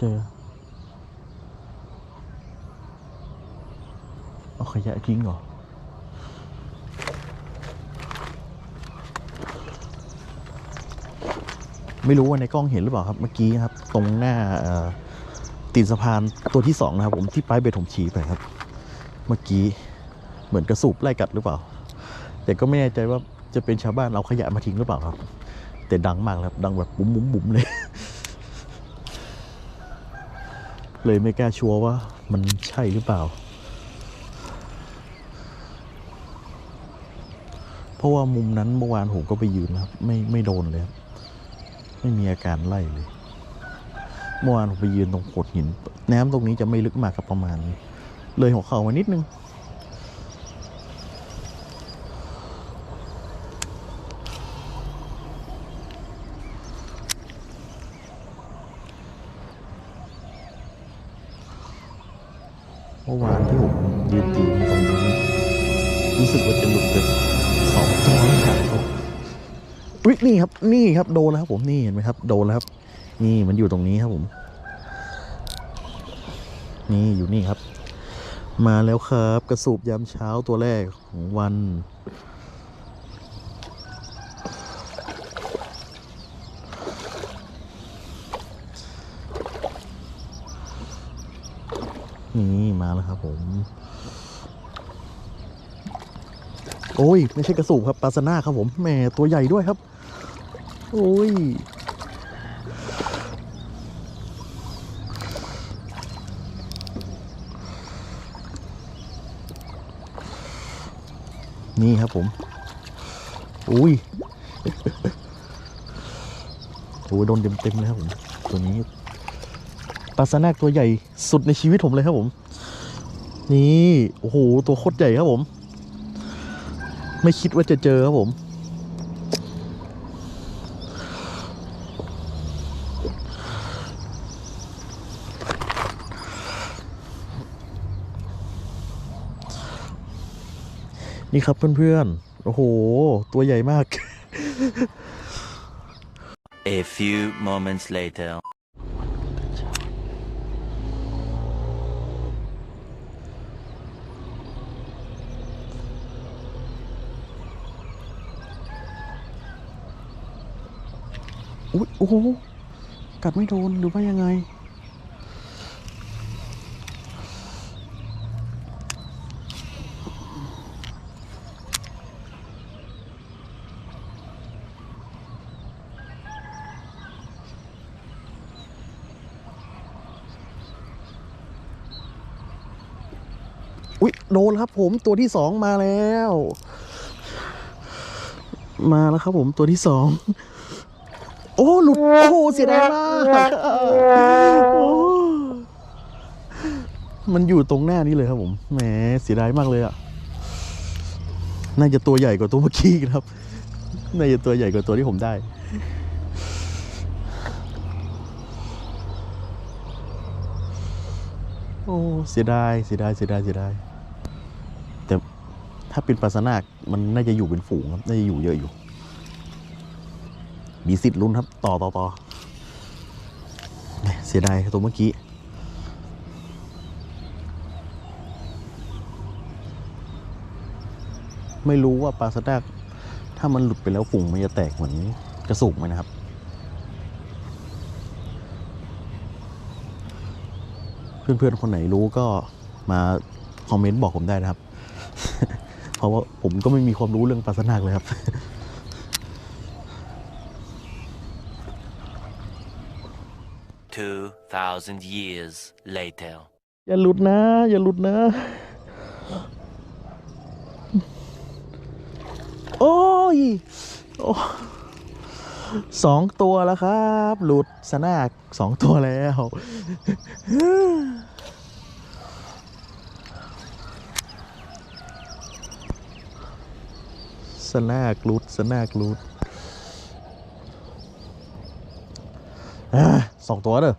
เจอเอาขยะทิ้งเหรอไม่รู้ว่าในกล้องเห็นหรือเปล่าครับเมื่อกี้ครับ ตรงหน้าตีนสะพานตัวที่สองนะครับ ผมที่ป้ายเบทผมชี้ไปครับ เมื่อกี้เหมือนกระสูบไล่กัดหรือเปล่า แต่ก็ไม่แน่ใจว่าจะเป็นชาวบ้านเอาขยะมาทิ้งหรือเปล่าครับ แต่ดังมากครับ ดังแบบบุ๋มบุ๋มบุ๋มเลย เลยไม่กล้าชัวร์ว่ามันใช่หรือเปล่า เพราะว่ามุมนั้นเมื่อวานผมก็ไปยืนนะครับ ไม่ไม่โดนเลยครับ ไม่มีอาการไล่เลย เมื่อวานผมไปยืนตรงโขดหิน น้ำตรงนี้จะไม่ลึกมากครับประมาณ เลยหัวเข่ามานิดนึง เมื่อวานที่ผมยืนตีตรงนี้รู้สึกว่าจะหลุดไปสองตัวครับอุ๊ยนี่ครับ นี่ครับโดนแล้วครับผมนี่เห็นไหมครับ โดนแล้วครับ นี่มันอยู่ตรงนี้ครับผม นี่อยู่นี่ครับ มาแล้วครับ กระสูบยามเช้าตัวแรกของวัน นี่มาแล้วครับผม โอ้ย ไม่ใช่กระสูบครับปลาสนาครับผมแหมตัวใหญ่ด้วยครับ โอ้ยนี่ครับผม อุ้ย โอ้ยโดนเต็มๆเลยครับผม ตัวนี้ ปลาสนาตัวใหญ่สุดในชีวิตผมเลยครับผม นี่โอ้โหตัวโคตรใหญ่ครับผม ไม่คิดว่าจะเจอครับผม นี่ครับเพื่อนๆโอ้โห ตัวใหญ่มาก A few moments later. อุ๊ยโอ้โหกัดไม่โดนหรือว่ายังไง อุ๊ยโดนครับผมตัวที่สองมาแล้ว มาแล้วครับผมตัวที่สอง โอ้หลุด โอ้โหเสียดายมากโอ้มันอยู่ตรงหน้านี้เลยครับผมแหมเสียดายมากเลยอะน่าจะตัวใหญ่กว่าตัวเมื่อกี้ครับ น่าจะตัวใหญ่กว่าตัวที่ผมได้ โอ้เสียดายเสียดายเสียดายเสียดายแต่ถ้าเป็นปลาสนากมันน่าจะอยู่เป็นฝูงครับ น่าจะอยู่เยอะอยู่ มีสิทธิ์ลุ้นครับ ต่อต่อต่อเสียดายตัวเมื่อกี้ ไม่รู้ว่าปลาสดากถ้ามันหลุดไปแล้วฝุ่งมันจะแตกเหมือนกระสุกไหมนะครับ เพื่อนๆ คนไหนรู้ก็มาคอมเมนต์บอกผมได้นะครับ เพราะว่าผมก็ไม่มีความรู้เรื่องปลาสนากเลยครับ 2,000 years later. อย่าหลุดนะ อย่าหลุดนะ โอ้ยโอ้สองตัวแล้วครับ หลุดสนากสองตัวแล้วสนากหลุดสนากหลุดอ่า สองตัวเด้อ